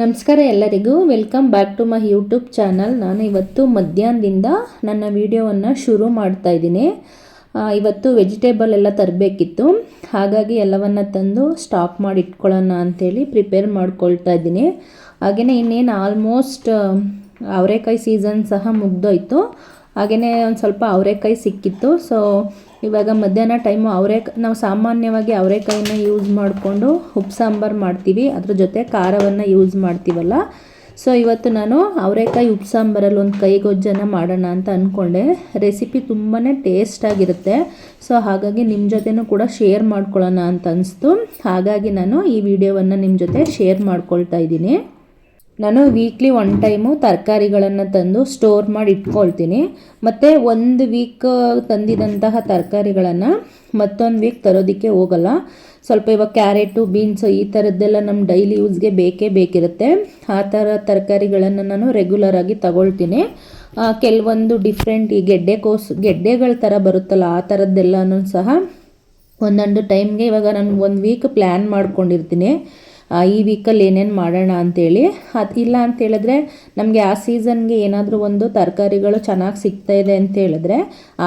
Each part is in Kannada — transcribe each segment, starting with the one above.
ನಮಸ್ಕಾರ ಎಲ್ಲರಿಗೂ. Welcome back to my YouTube channel ನಾನು ಇವತ್ತು ಮಧ್ಯಾಹ್ನದಿಂದ ನನ್ನ ವಿಡಿಯೋವನ್ನು ಶುರು ಮಾಡ್ತಾ ಇದ್ದೀನಿ. ಇವತ್ತು ವೆಜಿಟೇಬಲ್ ಎಲ್ಲ ತರಬೇಕಿತ್ತು. ಹಾಗಾಗಿ ಎಲ್ಲವನ್ನು ತಂದು ಸ್ಟಾಕ್ ಮಾಡಿ ಇಟ್ಕೊಳ್ಳೋಣ ಅಂಥೇಳಿ ಪ್ರಿಪೇರ್ ಮಾಡ್ಕೊಳ್ತಾ ಇದ್ದೀನಿ. ಹಾಗೆಯೇ ಇನ್ನೇನು ಆಲ್ಮೋಸ್ಟ್ ಅವರೆಕಾಯಿ ಸೀಸನ್ ಸಹ ಮುಗ್ದೋಯ್ತು. ಹಾಗೆಯೇ ಒಂದು ಸ್ವಲ್ಪ ಅವರೆಕಾಯಿ ಸಿಕ್ಕಿತ್ತು. ಸೊ ಇವಾಗ ಮಧ್ಯಾಹ್ನ ಟೈಮು ಅವರೆ ನಾವು ಸಾಮಾನ್ಯವಾಗಿ ಅವರೆಕಾಯಿನ ಯೂಸ್ ಮಾಡಿಕೊಂಡು ಉಪ್ಪು ಸಾಂಬಾರು ಮಾಡ್ತೀವಿ. ಅದ್ರ ಜೊತೆ ಖಾರವನ್ನು ಯೂಸ್ ಮಾಡ್ತೀವಲ್ಲ. ಸೊ ಇವತ್ತು ನಾನು ಅವರೆಕಾಯಿ ಉಪ್ಪು ಸಾಂಬಾರಲ್ಲಿ ಒಂದು ಕೈಗೊಜ್ಜನ್ನು ಮಾಡೋಣ ಅಂತ ಅಂದ್ಕೊಂಡೆ ರೆಸಿಪಿ ತುಂಬಾ ಟೇಸ್ಟಾಗಿರುತ್ತೆ ಸೊ ಹಾಗಾಗಿ ನಿಮ್ಮ ಜೊತೆನೂ ಕೂಡ ಶೇರ್ ಮಾಡ್ಕೊಳ್ಳೋಣ ಅಂತ ಅನಿಸ್ತು. ಹಾಗಾಗಿ ನಾನು ಈ ವಿಡಿಯೋವನ್ನು ನಿಮ್ಮ ಜೊತೆ ಶೇರ್ ಮಾಡ್ಕೊಳ್ತಾ ಇದ್ದೀನಿ. ನಾನು ವೀಕ್ಲಿ ಒನ್ ಟೈಮು ತರಕಾರಿಗಳನ್ನು ತಂದು ಸ್ಟೋರ್ ಮಾಡಿ ಇಟ್ಕೊಳ್ತೀನಿ. ಮತ್ತು ಒಂದು ವೀಕ್ ತಂದಿದಂತಹ ತರಕಾರಿಗಳನ್ನು ಮತ್ತೊಂದು ವೀಕ್ ತರೋದಕ್ಕೆ ಹೋಗಲ್ಲ. ಸ್ವಲ್ಪ ಇವಾಗ ಕ್ಯಾರೆಟು ಬೀನ್ಸು ಈ ಥರದ್ದೆಲ್ಲ ನಮ್ಮ ಡೈಲಿ ಯೂಸ್ಗೆ ಬೇಕೇ ಬೇಕಿರುತ್ತೆ. ಆ ಥರ ತರಕಾರಿಗಳನ್ನು ನಾನು ರೆಗ್ಯುಲರಾಗಿ ತಗೊಳ್ತೀನಿ. ಕೆಲವೊಂದು ಡಿಫ್ರೆಂಟ್ ಈ ಗೆಡ್ಡೆಕೋಸ್ ಗೆಡ್ಡೆಗಳ ಥರ ಬರುತ್ತಲ್ಲ, ಆ ಥರದ್ದೆಲ್ಲನೂ ಸಹ ಒಂದೊಂದು ಟೈಮ್ಗೆ ಇವಾಗ ನಾನು ಒಂದು ವೀಕ್ ಪ್ಲ್ಯಾನ್ ಮಾಡ್ಕೊಂಡಿರ್ತೀನಿ. ಈ ವೀಕಲ್ಲಿ ಏನೇನು ಮಾಡೋಣ ಅಂತೇಳಿ. ಅದು ಇಲ್ಲ ಅಂತೇಳಿದ್ರೆ ನಮಗೆ ಆ ಸೀಸನ್ಗೆ ಏನಾದರೂ ಒಂದು ತರಕಾರಿಗಳು ಚೆನ್ನಾಗಿ ಸಿಗ್ತಾ ಇದೆ ಅಂತ ಹೇಳಿದ್ರೆ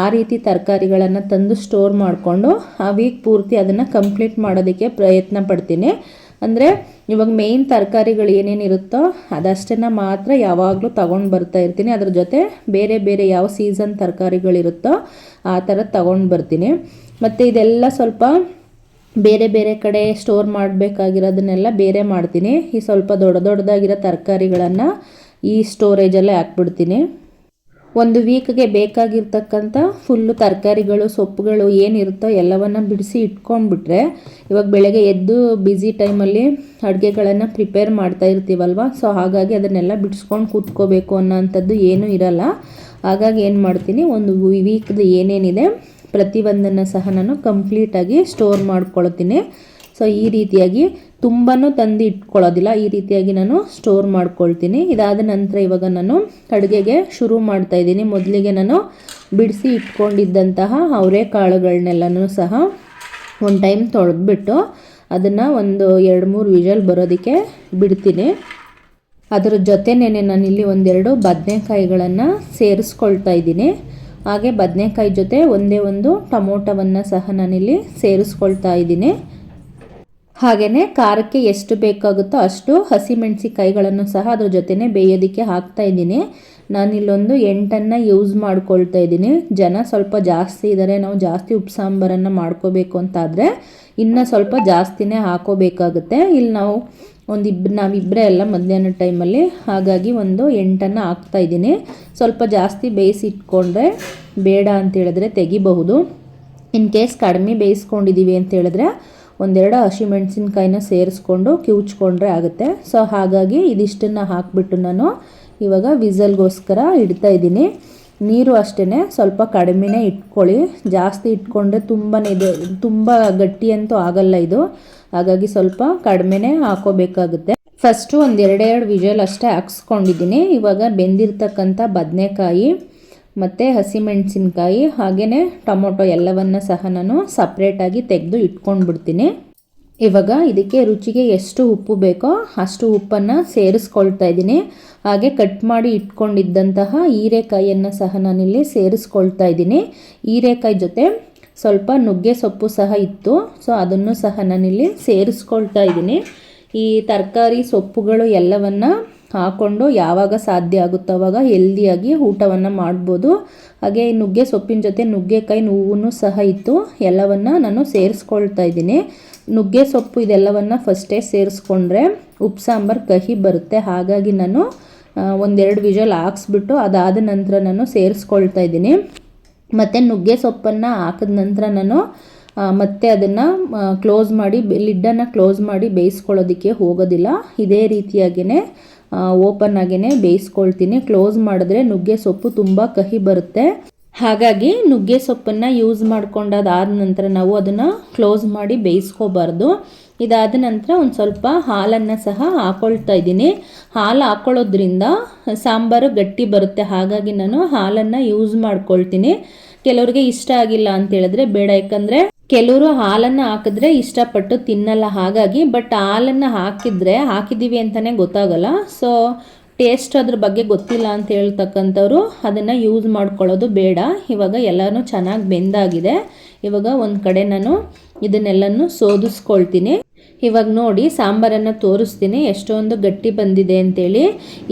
ಆ ರೀತಿ ತರಕಾರಿಗಳನ್ನು ತಂದು ಸ್ಟೋರ್ ಮಾಡಿಕೊಂಡು ಆ ವೀಕ್ ಪೂರ್ತಿ ಅದನ್ನು ಕಂಪ್ಲೀಟ್ ಮಾಡೋದಕ್ಕೆ ಪ್ರಯತ್ನ ಪಡ್ತೀನಿ. ಅಂದರೆ ಇವಾಗ ಮೇಯ್ನ್ ತರಕಾರಿಗಳು ಏನೇನಿರುತ್ತೋ ಅದಷ್ಟನ್ನು ಮಾತ್ರ ಯಾವಾಗಲೂ ತಗೊಂಡು ಬರ್ತಾ ಇರ್ತೀನಿ. ಅದ್ರ ಜೊತೆ ಬೇರೆ ಬೇರೆ ಯಾವ ಸೀಸನ್ ತರಕಾರಿಗಳಿರುತ್ತೋ ಆ ಥರ ತಗೊಂಡು ಬರ್ತೀನಿ. ಮತ್ತು ಇದೆಲ್ಲ ಸ್ವಲ್ಪ ಬೇರೆ ಬೇರೆ ಕಡೆ ಸ್ಟೋರ್ ಮಾಡಬೇಕಾಗಿರೋದನ್ನೆಲ್ಲ ಬೇರೆ ಮಾಡ್ತೀನಿ. ಈ ಸ್ವಲ್ಪ ದೊಡ್ಡ ದೊಡ್ಡದಾಗಿರೋ ತರಕಾರಿಗಳನ್ನು ಈ ಸ್ಟೋರೇಜಲ್ಲೇ ಹಾಕ್ಬಿಡ್ತೀನಿ. ಒಂದು ವೀಕ್ಗೆ ಬೇಕಾಗಿರ್ತಕ್ಕಂಥ ಫುಲ್ಲು ತರಕಾರಿಗಳು, ಸೊಪ್ಪುಗಳು ಏನಿರುತ್ತೋ ಎಲ್ಲವನ್ನು ಬಿಡಿಸಿ ಇಟ್ಕೊಂಡ್ಬಿಟ್ರೆ ಇವಾಗ ಬೆಳಗ್ಗೆ ಎದ್ದು ಬ್ಯುಸಿ ಟೈಮಲ್ಲಿ ಅಡುಗೆಗಳನ್ನು ಪ್ರಿಪೇರ್ ಮಾಡ್ತಾ ಇರ್ತೀವಲ್ವ? ಸೊ ಹಾಗಾಗಿ ಅದನ್ನೆಲ್ಲ ಬಿಡಿಸ್ಕೊಂಡು ಕೂತ್ಕೋಬೇಕು ಅನ್ನೋ ಅಂಥದ್ದು ಏನೂ ಇರಲ್ಲ. ಹಾಗಾಗಿ ಏನು ಮಾಡ್ತೀನಿ, ಒಂದು ವೀಕ್ದು ಏನೇನಿದೆ ಪ್ರತಿಯೊಂದನ್ನು ಸಹ ನಾನು ಕಂಪ್ಲೀಟಾಗಿ ಸ್ಟೋರ್ ಮಾಡ್ಕೊಳ್ತೀನಿ. ಸೊ ಈ ರೀತಿಯಾಗಿ ತುಂಬಾ ತಂದು ಇಟ್ಕೊಳ್ಳೋದಿಲ್ಲ. ಈ ರೀತಿಯಾಗಿ ನಾನು ಸ್ಟೋರ್ ಮಾಡ್ಕೊಳ್ತೀನಿ. ಇದಾದ ನಂತರ ಇವಾಗ ನಾನು ಅಡುಗೆಗೆ ಶುರು ಮಾಡ್ತಾ ಇದ್ದೀನಿ. ಮೊದಲಿಗೆ ನಾನು ಬಿಡಿಸಿ ಇಟ್ಕೊಂಡಿದ್ದಂತಹ ಅವರೆಕಾಳುಗಳನ್ನೆಲ್ಲನೂ ಸಹ ಒಂದು ಟೈಮ್ ತೊಳೆದ್ಬಿಟ್ಟು ಅದನ್ನು ಒಂದು ಎರಡು ಮೂರು ವಿಜಲ್ ಬರೋದಕ್ಕೆ ಬಿಡ್ತೀನಿ. ಅದರ ಜೊತೆನೇ ನಾನಿಲ್ಲಿ ಒಂದೆರಡು ಬದನೆಕಾಯಿಗಳನ್ನು ಸೇರಿಸ್ಕೊಳ್ತಾ ಇದ್ದೀನಿ. ಹಾಗೆ ಬದನೆಕಾಯಿ ಜೊತೆ ಒಂದೇ ಒಂದು ಟೊಮೊಟೊವನ್ನು ಸಹ ನಾನಿಲ್ಲಿ ಸೇರಿಸ್ಕೊಳ್ತಾ ಇದ್ದೀನಿ. ಹಾಗೆಯೇ ಖಾರಕ್ಕೆ ಎಷ್ಟು ಬೇಕಾಗುತ್ತೋ ಅಷ್ಟು ಹಸಿಮೆಣಸಿಕಾಯಿಗಳನ್ನು ಸಹ ಅದ್ರ ಜೊತೆನೇ ಬೇಯೋದಕ್ಕೆ ಹಾಕ್ತಾ ಇದ್ದೀನಿ. ನಾನಿಲ್ಲೊಂದು ಎಂಟನ್ನು ಯೂಸ್ ಮಾಡ್ಕೊಳ್ತಾ ಇದ್ದೀನಿ. ಜನ ಸ್ವಲ್ಪ ಜಾಸ್ತಿ ಇದ್ದಾರೆ ನಾವು ಜಾಸ್ತಿ ಉಪ್ಪು ಸಾಂಬಾರನ್ನು ಮಾಡ್ಕೋಬೇಕು ಅಂತಾದರೆ ಇನ್ನು ಸ್ವಲ್ಪ ಜಾಸ್ತಿನೇ ಹಾಕೋಬೇಕಾಗುತ್ತೆ. ಇಲ್ಲಿ ನಾವು ಒಂದಿಬ್ಬರು ನಾವಿಬ್ಬರೇ ಅಲ್ಲ ಮಧ್ಯಾಹ್ನ ಟೈಮಲ್ಲಿ. ಹಾಗಾಗಿ ಒಂದು ಎಂಟನ್ನು ಹಾಕ್ತಾ ಇದ್ದೀನಿ. ಸ್ವಲ್ಪ ಜಾಸ್ತಿ ಬೇಯಿಸಿ ಇಟ್ಕೊಂಡ್ರೆ ಬೇಡ ಅಂತೇಳಿದ್ರೆ ತೆಗಿಬಹುದು. ಇನ್ ಕೇಸ್ ಕಡಿಮೆ ಬೇಯಿಸ್ಕೊಂಡಿದ್ದೀವಿ ಅಂತ ಹೇಳಿದ್ರೆ ಒಂದೆರಡು ಹಸಿಮೆಣಸಿನ್ಕಾಯಿನ ಸೇರಿಸ್ಕೊಂಡು ಕಿವುಚ್ಕೊಂಡ್ರೆ ಆಗುತ್ತೆ. ಸೊ, ಹಾಗಾಗಿ ಇದಿಷ್ಟನ್ನು ಹಾಕಿಬಿಟ್ಟು ನಾನು ಇವಾಗ ವಿಸಲ್ಗೋಸ್ಕರ ಇಡ್ತಾ ಇದ್ದೀನಿ. ನೀರು ಅಷ್ಟೇ ಸ್ವಲ್ಪ ಕಡಿಮೆನೇ ಇಟ್ಕೊಳ್ಳಿ. ಜಾಸ್ತಿ ಇಟ್ಕೊಂಡ್ರೆ ತುಂಬಾ ಇದು, ತುಂಬ ಗಟ್ಟಿ ಅಂತೂ ಆಗಲ್ಲ ಇದು. ಹಾಗಾಗಿ ಸ್ವಲ್ಪ ಕಡಿಮೆನೇ ಹಾಕೋಬೇಕಾಗುತ್ತೆ. ಫಸ್ಟು ಒಂದು ಎರಡೆರಡು ವಿಜಲ್ ಅಷ್ಟೇ ಹಾಕ್ಸ್ಕೊಂಡಿದ್ದೀನಿ. ಇವಾಗ ಬೆಂದಿರ್ತಕ್ಕಂಥ ಬದನೆಕಾಯಿ ಮತ್ತು ಹಸಿಮೆಣಸಿನ್ಕಾಯಿ ಹಾಗೆಯೇ ಟೊಮೊಟೊ ಎಲ್ಲವನ್ನು ಸಹ ನಾನು ಸಪ್ರೇಟಾಗಿ ತೆಗೆದು ಇಟ್ಕೊಂಡ್ಬಿಡ್ತೀನಿ. ಇವಾಗ ಇದಕ್ಕೆ ರುಚಿಗೆ ಎಷ್ಟು ಉಪ್ಪು ಬೇಕೋ ಅಷ್ಟು ಉಪ್ಪನ್ನು ಸೇರಿಸ್ಕೊಳ್ತಾ ಇದ್ದೀನಿ. ಹಾಗೆ ಕಟ್ ಮಾಡಿ ಇಟ್ಕೊಂಡಿದ್ದಂತಹ ಹೀರೆಕಾಯಿಯನ್ನು ಸಹ ನಾನಿಲ್ಲಿ ಸೇರಿಸ್ಕೊಳ್ತಾ ಇದ್ದೀನಿ. ಹೀರೆಕಾಯಿ ಜೊತೆ ಸ್ವಲ್ಪ ನುಗ್ಗೆ ಸೊಪ್ಪು ಸಹ ಇತ್ತು. ಸೊ ಅದನ್ನು ಸಹ ನಾನಿಲ್ಲಿ ಸೇರಿಸ್ಕೊಳ್ತಾ ಇದ್ದೀನಿ. ಈ ತರಕಾರಿ ಸೊಪ್ಪುಗಳು ಎಲ್ಲವನ್ನು ಹಾಕ್ಕೊಂಡು ಯಾವಾಗ ಸಾಧ್ಯ ಆಗುತ್ತೋ ಅವಾಗ ಹೆಲ್ದಿಯಾಗಿ ಊಟವನ್ನು ಮಾಡ್ಬೋದು. ಹಾಗೆ ನುಗ್ಗೆ ಸೊಪ್ಪಿನ ಜೊತೆ ನುಗ್ಗೆಕಾಯಿ ಹೂವು ಸಹ ಇತ್ತು. ಎಲ್ಲವನ್ನು ನಾನು ಸೇರಿಸ್ಕೊಳ್ತಾ ಇದ್ದೀನಿ. ನುಗ್ಗೆ ಸೊಪ್ಪು ಇದೆಲ್ಲವನ್ನು ಫಸ್ಟೇ ಸೇರಿಸ್ಕೊಂಡ್ರೆ ಉಪ್ಪು, ಸಾಂಬಾರು, ಕಹಿ ಬರುತ್ತೆ. ಹಾಗಾಗಿ ನಾನು ಒಂದೆರಡು ವಿಜಲ್ ಹಾಕ್ಸ್ಬಿಟ್ಟು ಅದಾದ ನಂತರ ನಾನು ಸೇರಿಸ್ಕೊಳ್ತಾ ಇದ್ದೀನಿ. ಮತ್ತು ನುಗ್ಗೆ ಸೊಪ್ಪನ್ನು ಹಾಕಿದ ನಂತರ ನಾನು ಮತ್ತೆ ಅದನ್ನು ಕ್ಲೋಸ್ ಮಾಡಿ ಲಿಡ್ಡನ್ನು ಕ್ಲೋಸ್ ಮಾಡಿ ಬೇಯಿಸ್ಕೊಳ್ಳೋದಕ್ಕೆ ಹೋಗೋದಿಲ್ಲ. ಇದೇ ರೀತಿಯಾಗಿಯೇ ಓಪನ್ ಆಗಿಯೇ ಬೇಯಿಸ್ಕೊಳ್ತೀನಿ. ಕ್ಲೋಸ್ ಮಾಡಿದ್ರೆ ನುಗ್ಗೆ ಸೊಪ್ಪು ತುಂಬ ಕಹಿ ಬರುತ್ತೆ. ಹಾಗಾಗಿ ನುಗ್ಗೆ ಸೊಪ್ಪನ್ನು ಯೂಸ್ ಮಾಡ್ಕೊಂಡಾದ ನಂತರ ನಾವು ಅದನ್ನು ಕ್ಲೋಸ್ ಮಾಡಿ ಬೇಯಿಸ್ಕೋಬಾರ್ದು. ಇದಾದ ನಂತರ ಒಂದು ಸ್ವಲ್ಪ ಹಾಲನ್ನು ಸಹ ಹಾಕೊಳ್ತಾ ಇದ್ದೀನಿ. ಹಾಲು ಹಾಕೊಳ್ಳೋದ್ರಿಂದ ಸಾಂಬಾರು ಗಟ್ಟಿ ಬರುತ್ತೆ. ಹಾಗಾಗಿ ನಾನು ಹಾಲನ್ನು ಯೂಸ್ ಮಾಡ್ಕೊಳ್ತೀನಿ. ಕೆಲವ್ರಿಗೆ ಇಷ್ಟ ಆಗಿಲ್ಲ ಅಂತ ಹೇಳಿದ್ರೆ ಬೇಡ. ಯಾಕಂದರೆ ಕೆಲವರು ಹಾಲನ್ನು ಹಾಕಿದ್ರೆ ಇಷ್ಟಪಟ್ಟು ತಿನ್ನಲ್ಲ. ಹಾಗಾಗಿ ಬಟ್ ಹಾಲನ್ನು ಹಾಕಿದ್ರೆ, ಹಾಕಿದ್ದೀವಿ ಅಂತಲೇ ಗೊತ್ತಾಗಲ್ಲ. ಸೊ ಟೇಸ್ಟ್ ಅದ್ರ ಬಗ್ಗೆ ಗೊತ್ತಿಲ್ಲ ಅಂತ ಹೇಳ್ತಕ್ಕಂಥವ್ರು ಅದನ್ನು ಯೂಸ್ ಮಾಡ್ಕೊಳ್ಳೋದು ಬೇಡ. ಇವಾಗ ಎಲ್ಲನೂ ಚೆನ್ನಾಗಿ ಬೆಂದಾಗಿದೆ. ಇವಾಗ ಒಂದು ಕಡೆ ನಾನು ಇದನ್ನೆಲ್ಲನೂ ಸೋದಿಸ್ಕೊಳ್ತೀನಿ. ಇವಾಗ ನೋಡಿ ಸಾಂಬಾರನ್ನು ತೋರಿಸ್ತೀನಿ, ಎಷ್ಟೊಂದು ಗಟ್ಟಿ ಬಂದಿದೆ ಅಂತೇಳಿ.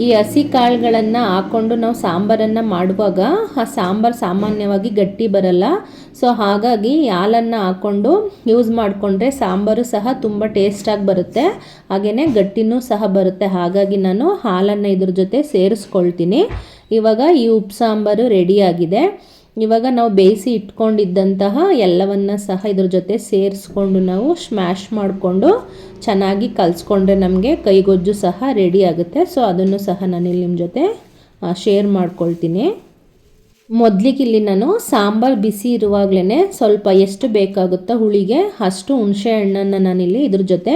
ಈ ಹಸಿ ಕಾಳುಗಳನ್ನು ಹಾಕ್ಕೊಂಡು ನಾವು ಸಾಂಬಾರನ್ನು ಮಾಡುವಾಗ ಆ ಸಾಂಬಾರು ಸಾಮಾನ್ಯವಾಗಿ ಗಟ್ಟಿ ಬರಲ್ಲ. ಸೊ ಹಾಗಾಗಿ ಹಾಲನ್ನು ಹಾಕ್ಕೊಂಡು ಯೂಸ್ ಮಾಡಿಕೊಂಡ್ರೆ ಸಾಂಬಾರು ಸಹ ತುಂಬ ಟೇಸ್ಟಾಗಿ ಬರುತ್ತೆ. ಹಾಗೆಯೇ ಗಟ್ಟಿನೂ ಸಹ ಬರುತ್ತೆ. ಹಾಗಾಗಿ ನಾನು ಹಾಲನ್ನು ಇದ್ರ ಜೊತೆ ಸೇರಿಸ್ಕೊಳ್ತೀನಿ. ಇವಾಗ ಈ ಉಪ್ಪು ಸಾಂಬಾರು ರೆಡಿಯಾಗಿದೆ ಇವಾಗ ನಾವು ಬೇಯಿಸಿ ಇಟ್ಕೊಂಡಿದ್ದಂತಹ ಎಲ್ಲವನ್ನ ಸಹ ಇದ್ರ ಜೊತೆ ಸೇರಿಸ್ಕೊಂಡು ನಾವು ಸ್ಮ್ಯಾಶ್ ಮಾಡಿಕೊಂಡು ಚೆನ್ನಾಗಿ ಕಲಿಸ್ಕೊಂಡ್ರೆ ನಮಗೆ ಕೈಗೊಜ್ಜು ಸಹ ರೆಡಿ ಆಗುತ್ತೆ. ಸೊ ಅದನ್ನು ಸಹ ನಾನಿಲ್ಲಿ ನಿಮ್ಮ ಜೊತೆ ಶೇರ್ ಮಾಡ್ಕೊಳ್ತೀನಿ. ಮೊದಲಿಗೆ ಇಲ್ಲಿ ನಾನು ಸಾಂಬಾರು ಬಿಸಿ ಇರುವಾಗಲೇ ಸ್ವಲ್ಪ ಎಷ್ಟು ಬೇಕಾಗುತ್ತೋ ಹುಳಿಗೆ ಅಷ್ಟು ಹುಣಸೆ ಹಣ್ಣನ್ನು ನಾನಿಲ್ಲಿ ಇದ್ರ ಜೊತೆ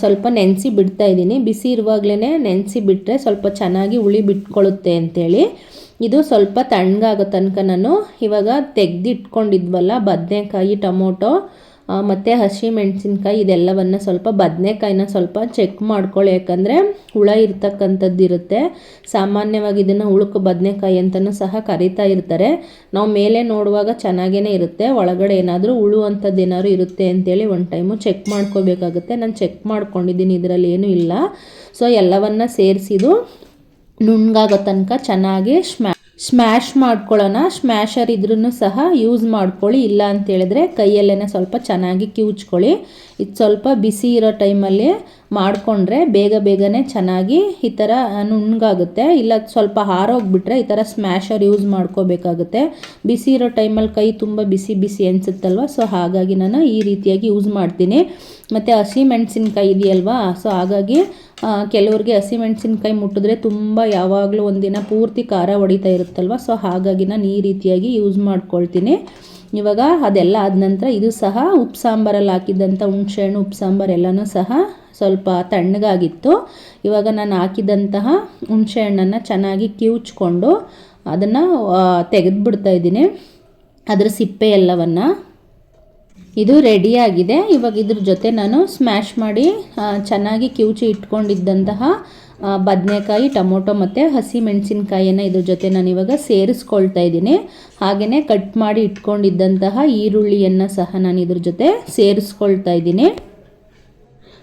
ಸ್ವಲ್ಪ ನೆನೆಸಿ ಬಿಡ್ತಾ ಇದ್ದೀನಿ. ಬಿಸಿ ಇರುವಾಗಲೇ ನೆನೆಸಿ ಬಿಟ್ಟರೆ ಸ್ವಲ್ಪ ಚೆನ್ನಾಗಿ ಹುಳಿ ಬಿಟ್ಕೊಳ್ಳುತ್ತೆ ಅಂಥೇಳಿ ಇದು ಸ್ವಲ್ಪ ತಣ್ಣಗಾಗೋ ತನಕ ನಾನು ಇವಾಗ ತೆಗೆದಿಟ್ಕೊಂಡಿದ್ವಲ್ಲ, ಬದನೆಕಾಯಿ, ಟೊಮೊಟೊ ಮತ್ತು ಹಸಿ ಮೆಣಸಿನ್ಕಾಯಿ, ಇದೆಲ್ಲವನ್ನು ಸ್ವಲ್ಪ ಬದನೆಕಾಯಿನ ಸ್ವಲ್ಪ ಚೆಕ್ ಮಾಡ್ಕೊಳ್ಳಿ. ಯಾಕಂದರೆ ಹುಳ ಇರ್ತಕ್ಕಂಥದ್ದು ಇರುತ್ತೆ. ಸಾಮಾನ್ಯವಾಗಿ ಇದನ್ನು ಹುಳುಕು ಬದನೆಕಾಯಿ ಅಂತಲೂ ಸಹ ಕರಿತಾ ಇರ್ತಾರೆ. ನಾವು ಮೇಲೆ ನೋಡುವಾಗ ಚೆನ್ನಾಗೇ ಇರುತ್ತೆ. ಒಳಗಡೆ ಏನಾದರೂ ಹುಳು ಅಂಥದ್ದು ಏನಾದರೂ ಇರುತ್ತೆ ಅಂತೇಳಿ ಒಂದು ಟೈಮು ಚೆಕ್ ಮಾಡ್ಕೋಬೇಕಾಗುತ್ತೆ. ನಾನು ಚೆಕ್ ಮಾಡ್ಕೊಂಡಿದ್ದೀನಿ, ಇದರಲ್ಲಿ ಏನೂ ಇಲ್ಲ. ಸೊ, ಎಲ್ಲವನ್ನು ಸೇರಿಸಿದು ನುಣ್ಣಗಾಗೋ ತನಕ ಚೆನ್ನಾಗಿ ಸ್ಮ್ಯಾ ಸ್ಮ್ಯಾಶ್ ಮಾಡ್ಕೊಳ್ಳೋಣ. ಸ್ಮ್ಯಾಶರ್ ಇದ್ರೂ ಸಹ ಯೂಸ್ ಮಾಡ್ಕೊಳ್ಳಿ. ಇಲ್ಲ ಅಂತ ಹೇಳಿದ್ರೆ ಕೈಯಲ್ಲೇ ಸ್ವಲ್ಪ ಚೆನ್ನಾಗಿ ಕಿವುಚ್ಕೊಳ್ಳಿ. ಇದು ಸ್ವಲ್ಪ ಬಿಸಿ ಇರೋ ಟೈಮಲ್ಲಿ ಮಾಡಿಕೊಂಡ್ರೆ ಬೇಗ ಬೇಗನೆ ಚೆನ್ನಾಗಿ ಈ ಥರ ನುಣ್ಣಗಾಗುತ್ತೆ. ಇಲ್ಲ ಸ್ವಲ್ಪ ಹಾರೋಗ್ಬಿಟ್ರೆ ಈ ಥರ ಸ್ಮ್ಯಾಶರ್ ಯೂಸ್ ಮಾಡ್ಕೋಬೇಕಾಗುತ್ತೆ. ಬಿಸಿ ಇರೋ ಟೈಮಲ್ಲಿ ಕೈ ತುಂಬ ಬಿಸಿ ಬಿಸಿ ಅನಿಸುತ್ತಲ್ವ? ಸೊ ಹಾಗಾಗಿ ನಾನು ಈ ರೀತಿಯಾಗಿ ಯೂಸ್ ಮಾಡ್ತೀನಿ. ಮತ್ತು ಹಸಿ ಮೆಣಸಿನ್ಕಾಯಿ ಇದೆಯಲ್ವಾ? ಸೊ ಹಾಗಾಗಿ ಕೆಲವ್ರಿಗೆ ಹಸಿಮೆಣಸಿನ್ಕಾಯಿ ಮುಟ್ಟಿದ್ರೆ ತುಂಬ ಯಾವಾಗಲೂ ಒಂದಿನ ಪೂರ್ತಿ ಖಾರ ಹೊಡಿತಾ ಇರುತ್ತಲ್ವ? ಸೊ ಹಾಗಾಗಿ ನಾನು ಈ ರೀತಿಯಾಗಿ ಯೂಸ್ ಮಾಡ್ಕೊಳ್ತೀನಿ. ಇವಾಗ ಅದೆಲ್ಲ ಆದ ನಂತರ ಇದು ಸಹ ಉಪ್ಪು ಸಾಂಬಾರಲ್ಲಿ ಹಾಕಿದ್ದಂಥ ಹುಣಸೆಹಣ್ಣು, ಉಪ್ಪು ಸಾಂಬಾರು ಎಲ್ಲನೂ ಸಹ ಸ್ವಲ್ಪ ತಣ್ಣಗಾಗಿತ್ತು. ಇವಾಗ ನಾನು ಹಾಕಿದಂತಹ ಹುಣಸೆಹಣ್ಣನ್ನು ಚೆನ್ನಾಗಿ ಕಿವುಚ್ಕೊಂಡು ಅದನ್ನು ತೆಗೆದುಬಿಡ್ತಾ ಇದ್ದೀನಿ. ಅದರ ಸಿಪ್ಪೆ ಎಲ್ಲವನ್ನು ಇದು ರೆಡಿಯಾಗಿದೆ ಇವಾಗ ಇದ್ರ ಜೊತೆ ನಾನು ಸ್ಮ್ಯಾಶ್ ಮಾಡಿ ಚೆನ್ನಾಗಿ ಕಿವುಚಿ ಇಟ್ಕೊಂಡಿದ್ದಂತಹ ಬದನೆಕಾಯಿ, ಟೊಮೊಟೊ ಮತ್ತು ಹಸಿ ಮೆಣಸಿನ್ಕಾಯಿಯನ್ನು ಇದ್ರ ಜೊತೆ ನಾನು ಇವಾಗ ಸೇರಿಸ್ಕೊಳ್ತಾ ಇದ್ದೀನಿ. ಹಾಗೆಯೇ ಕಟ್ ಮಾಡಿ ಇಟ್ಕೊಂಡಿದ್ದಂತಹ ಈರುಳ್ಳಿಯನ್ನು ಸಹ ನಾನು ಇದ್ರ ಜೊತೆ ಸೇರಿಸ್ಕೊಳ್ತಾ ಇದ್ದೀನಿ.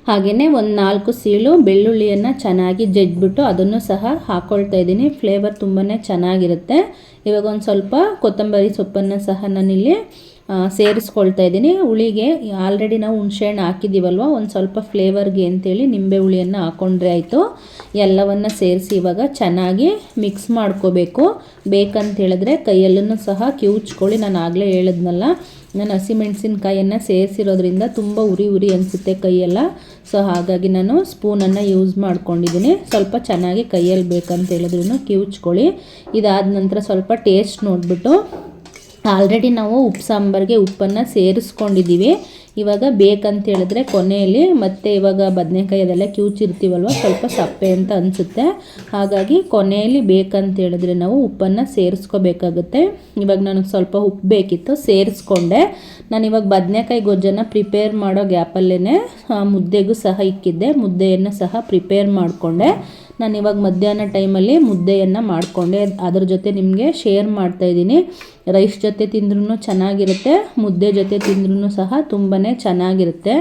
ಹಾಗೆಯೇ ಒಂದು ನಾಲ್ಕು ಸೀಳು ಬೆಳ್ಳುಳ್ಳಿಯನ್ನು ಚೆನ್ನಾಗಿ ಜಜ್ಜಿಬಿಟ್ಟು ಅದನ್ನು ಸಹ ಹಾಕ್ಕೊಳ್ತಾ ಇದ್ದೀನಿ. ಫ್ಲೇವರ್ ತುಂಬಾ ಚೆನ್ನಾಗಿರುತ್ತೆ. ಇವಾಗ ಒಂದು ಸ್ವಲ್ಪ ಕೊತ್ತಂಬರಿ ಸೊಪ್ಪನ್ನು ಸಹ ನಾನಿಲ್ಲಿ ಸೇರಿಸ್ಕೊಳ್ತಾ ಇದ್ದೀನಿ. ಹುಳಿಗೆ ಆಲ್ರೆಡಿ ನಾವು ಹುಣಸೆಹಣ್ಣು ಹಾಕಿದ್ದೀವಲ್ವ? ಒಂದು ಸ್ವಲ್ಪ ಫ್ಲೇವರ್ಗೆ ಅಂತೇಳಿ ನಿಂಬೆ ಹುಳಿಯನ್ನು ಹಾಕ್ಕೊಂಡ್ರೆ ಆಯಿತು. ಎಲ್ಲವನ್ನು ಸೇರಿಸಿ ಇವಾಗ ಚೆನ್ನಾಗಿ ಮಿಕ್ಸ್ ಮಾಡ್ಕೋಬೇಕು. ಬೇಕಂತ ಹೇಳಿದ್ರೆ ಕೈಯಲ್ಲೂ ಸಹ ಕಿವುಚ್ಕೊಳ್ಳಿ. ನಾನು ಆಗಲೇ ಹೇಳಿದ್ನಲ್ಲ, ನಾನು ಹಸಿಮೆಣಸಿನ್ಕಾಯನ್ನು ಸೇರಿಸಿರೋದ್ರಿಂದ ತುಂಬ ಉರಿ ಉರಿ ಅನಿಸುತ್ತೆ ಕೈಯೆಲ್ಲ. ಸೊ ಹಾಗಾಗಿ ನಾನು ಸ್ಪೂನನ್ನು ಯೂಸ್ ಮಾಡ್ಕೊಂಡಿದ್ದೀನಿ. ಸ್ವಲ್ಪ ಚೆನ್ನಾಗಿ ಕೈಯಲ್ಲಿ ಬೇಕಂತ ಹೇಳಿದ್ರು ಕಿವುಚ್ಕೊಳ್ಳಿ. ಇದಾದ ನಂತರ ಸ್ವಲ್ಪ ಟೇಸ್ಟ್ ನೋಡಿಬಿಟ್ಟು ಆಲ್ರೆಡಿ ನಾವು ಉಪ್ಪು ಸಾಂಬಾರಿಗೆ ಉಪ್ಪನ್ನು ಸೇರಿಸ್ಕೊಂಡಿದ್ದೀವಿ. ಇವಾಗ ಬೇಕಂತ ಹೇಳಿದ್ರೆ ಕೊನೆಯಲ್ಲಿ ಮತ್ತೆ ಇವಾಗ ಬದನೆಕಾಯಿ ಅದೆಲ್ಲ ಕ್ಯೂಚಿರ್ತೀವಲ್ವ ಸ್ವಲ್ಪ ಸಪ್ಪೆ ಅಂತ ಅನಿಸುತ್ತೆ. ಹಾಗಾಗಿ ಕೊನೆಯಲ್ಲಿ ಬೇಕಂತ ಹೇಳಿದ್ರೆ ನಾವು ಉಪ್ಪನ್ನು ಸೇರಿಸ್ಕೋಬೇಕಾಗುತ್ತೆ. ಇವಾಗ ನನಗೆ ಸ್ವಲ್ಪ ಉಪ್ಪು ಬೇಕಿತ್ತು, ಸೇರಿಸ್ಕೊಂಡೆ. ನಾನು ಇವಾಗ ಬದನೆಕಾಯಿ ಗೊಜ್ಜನ್ನು ಪ್ರಿಪೇರ್ ಮಾಡೋ ಗ್ಯಾಪಲ್ಲೇ ಮುದ್ದೆಗೂ ಸಹ ಇಕ್ಕಿದ್ದೆ. ಮುದ್ದೆಯನ್ನು ಸಹ ಪ್ರಿಪೇರ್ ಮಾಡಿಕೊಂಡೆ. ನಾನು ಇವಾಗ ಮಧ್ಯಾಹ್ನ ಟೈಮಲ್ಲಿ ಮುದ್ದೆಯನ್ನು ಮಾಡಿಕೊಂಡೆ. ಅದ್ರ ಜೊತೆ ನಿಮಗೆ ಶೇರ್ ಮಾಡ್ತಾಯಿದ್ದೀನಿ ರೈಸ್ ಜೊತೆ ತಿಂದ್ರೂ ಚೆನ್ನಾಗಿರುತ್ತೆ, ಮುದ್ದೆ ಜೊತೆ ತಿಂದ್ರೂ ಸಹ ತುಂಬಾ ಚೆನ್ನಾಗಿರುತ್ತೆ.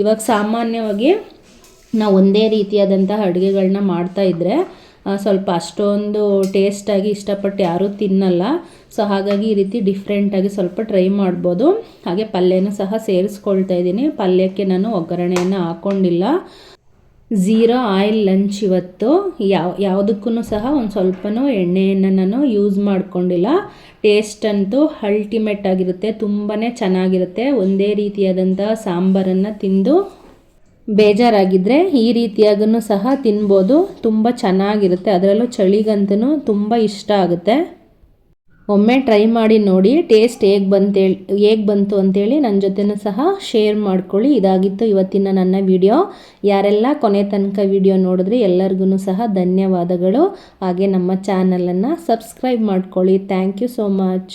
ಇವಾಗ ಸಾಮಾನ್ಯವಾಗಿ ನಾವು ಒಂದೇ ರೀತಿಯಾದಂತಹ ಅಡುಗೆಗಳನ್ನ ಮಾಡ್ತಾಯಿದ್ರೆ ಸ್ವಲ್ಪ ಅಷ್ಟೊಂದು ಟೇಸ್ಟಾಗಿ ಇಷ್ಟಪಟ್ಟು ಯಾರೂ ತಿನ್ನಲ್ಲ. ಸೊ ಹಾಗಾಗಿ ಈ ರೀತಿ ಡಿಫ್ರೆಂಟಾಗಿ ಸ್ವಲ್ಪ ಟ್ರೈ ಮಾಡ್ಬೋದು. ಹಾಗೆ ಪಲ್ಯನೂ ಸಹ ಸೇರಿಸ್ಕೊಳ್ತಾ ಇದ್ದೀನಿ. ಪಲ್ಯಕ್ಕೆ ನಾನು ಒಗ್ಗರಣೆಯನ್ನು ಹಾಕ್ಕೊಂಡಿಲ್ಲ ಝೀರೋ ಆಯಿಲ್, ಲಂಚ್ ಇವತ್ತು. ಯಾವ ಯಾವುದಕ್ಕೂ ಸಹ ಒಂದು ಸ್ವಲ್ಪನೂ ಎಣ್ಣೆಯನ್ನು ನಾನು ಯೂಸ್ ಮಾಡ್ಕೊಂಡಿಲ್ಲ. ಟೇಸ್ಟ್ ಅಂತೂ ಅಲ್ಟಿಮೇಟ್ ಆಗಿರುತ್ತೆ ತುಂಬಾ ಚೆನ್ನಾಗಿರುತ್ತೆ. ಒಂದೇ ರೀತಿಯಾದಂಥ ಸಾಂಬಾರನ್ನು ತಿಂದು ಬೇಜಾರಾಗಿದ್ದರೆ ಈ ರೀತಿಯಾಗೂ ಸಹ ತಿನ್ಬೋದು. ತುಂಬ ಚೆನ್ನಾಗಿರುತ್ತೆ, ಅದರಲ್ಲೂ ಚಳಿಗಂತೂ ತುಂಬ ಇಷ್ಟ ಆಗುತ್ತೆ. ಒಮ್ಮೆ ಟ್ರೈ ಮಾಡಿ ನೋಡಿ ಟೇಸ್ಟ್ ಹೇಗೆ ಬಂತೇಳಿ, ಹೇಗೆ ಬಂತು ಅಂತೇಳಿ ನನ್ನ ಜೊತೆನೂ ಸಹ ಶೇರ್ ಮಾಡ್ಕೊಳ್ಳಿ. ಇದಾಗಿತ್ತು ಇವತ್ತಿನ ನನ್ನ ವಿಡಿಯೋ ಯಾರೆಲ್ಲ ಕೊನೆ ತನಕ ವಿಡಿಯೋ ನೋಡಿದ್ರೆ ಎಲ್ಲರಿಗೂ ಸಹ ಧನ್ಯವಾದಗಳು. ಹಾಗೆ ನಮ್ಮ ಚಾನಲನ್ನು ಸಬ್ಸ್ಕ್ರೈಬ್ ಮಾಡ್ಕೊಳ್ಳಿ. Thank you so much